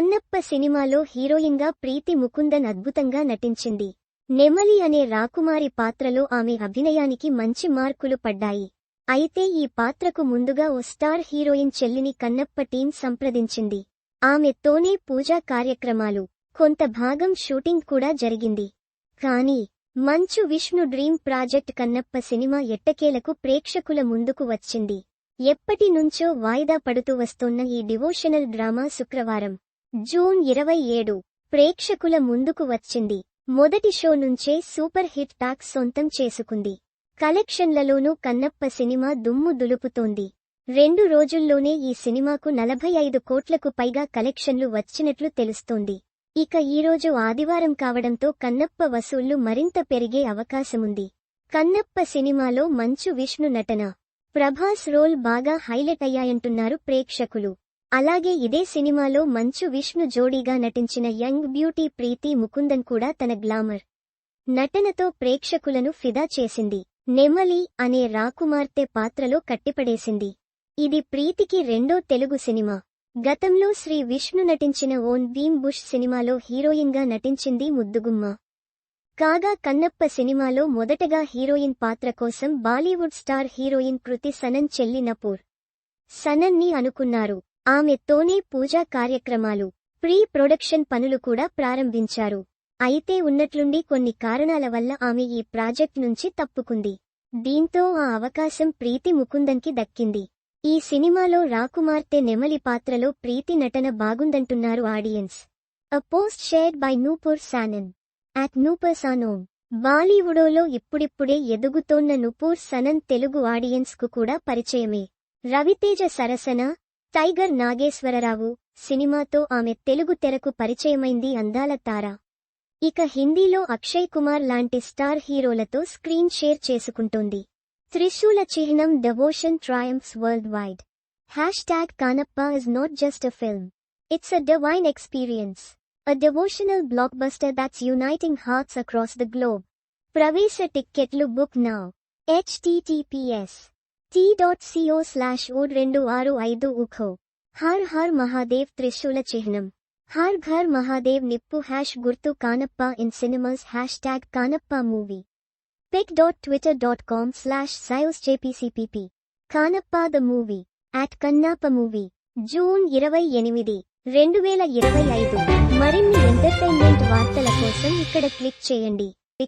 కన్నప్ప సినిమాలో హీరోయిన్గా ప్రీతి ముకుందన్ అద్భుతంగా నటించింది. నెమలి అనే రాకుమారి పాత్రలో ఆమె అభినయానికి మంచి మార్కులు పడ్డాయి. అయితే ఈ పాత్రకు ముందుగా ఓ స్టార్ హీరోయిన్ చెల్లిని కన్నప్ప టీం సంప్రదించింది. ఆమెతోనే పూజా కార్యక్రమాలు కొంత భాగం షూటింగ్ కూడా జరిగింది. కానీ Manchu Vishnu dream project Kannappa cinema ఎట్టకేలకు ప్రేక్షకుల ముందుకు వచ్చింది. ఎప్పటి నుంచో వాయిదా పడుతూ వస్తోన్న ఈ డివోషనల్ డ్రామా శుక్రవారం. జూన్ ఇరవై ఏడు. ప్రేక్షకుల ముందుకు వచ్చింది. మొదటి షో నుంచే సూపర్ హిట్ టాక్ సొంతం చేసుకుంది. కలెక్షన్లలోనూ కన్నప్ప సినిమా దుమ్ము దులుపుతోంది. రెండు రోజుల్లోనే ఈ సినిమాకు నలభై ఐదు కోట్లకు పైగా కలెక్షన్లు వచ్చినట్లు తెలుస్తోంది. ఇక ఈరోజు ఆదివారం కావడంతో కన్నప్ప వసూళ్ళు మరింత పెరిగే అవకాశముంది. కన్నప్ప సినిమాలో మంచు విష్ణు నటన. ప్రభాస్ రోల్ బాగా హైలైట్ అయ్యాయంటున్నారు ప్రేక్షకులు. అలాగే ఇదే సినిమాలో మంచు విష్ణు జోడీగా నటించిన యంగ్ బ్యూటీ ప్రీతి ముకుందన్ కూడా తన గ్లామర్ నటనతో ప్రేక్షకులను ఫిదా చేసింది. నెమలి అనే రాకుమార్తె పాత్రలో కట్టిపడేసింది. ఇది ప్రీతికి రెండో తెలుగు సినిమా. గతంలో శ్రీ విష్ణు నటించిన ఓన్ భీమ్ బుష్ సినిమాలో హీరోయిన్గా నటించింది ముద్దుగుమ్మ. కాగా కన్నప్ప సినిమాలో మొదటగా హీరోయిన్ పాత్ర కోసం Bollywood star heroine Kriti Sanon చెల్లి నపూర్ సనన్ని అనుకున్నారు. ఆమెతోనే పూజా కార్యక్రమాలు ప్రీ ప్రొడక్షన్ పనులు కూడా ప్రారంభించారు. అయితే ఉన్నట్లుండి కొన్ని కారణాల వల్ల ఆమె ఈ ప్రాజెక్ట్ నుంచి తప్పుకుంది. దీంతో ఆ అవకాశం ప్రీతి ముకుందన్కి దక్కింది. ఈ సినిమాలో రాకుమార్తె నెమలి పాత్రలో ప్రీతి నటన బాగుందంటున్నారు audience. A post shared by Nupur Sanon at Nupur Sanon బాలీవుడోలో ఇప్పుడిప్పుడే ఎదుగుతోన్న నుపూర్ సనన్ తెలుగు ఆడియన్స్కు కూడా పరిచయమే. రవితేజ సరసన టైగర్ నాగేశ్వరరావు సినిమాతో ఆమె తెలుగు తెరకు పరిచయమైంది అందాల తార. ఇక హిందీలో అక్షయ్ కుమార్ లాంటి స్టార్ హీరోలతో స్క్రీన్ షేర్ చేసుకుంటోంది. త్రిశూల చిహ్నం devotion triumphs worldwide hash tag Kannappa is not just a film. It's a divine experience. A devotional blockbuster that's uniting hearts across the globe. ప్రవేశ టిక్కెట్లు book now. T dot CO slash ఓడ్ రెండు ఆరు ఐదు ఉఖో హర్ హర్ మహాదేవ్ త్రిశూల చిహ్నం హర్ ఘర్ మహాదేవ్ నిప్పు హ్యాష్ గుర్తు Kannappa in cinemas hashtag Kannappa movie pic dot Twitter dot com slash సయోస్ జేపీసీపీపీ Kannappa the movie at Kannappa movie June ఇరవై ఎనిమిది రెండు వేల ఇరవై ఐదు మరిన్ని ఎంటర్టైన్మెంట్ వార్తల కోసం ఇక్కడ క్లిక్ చేయండి.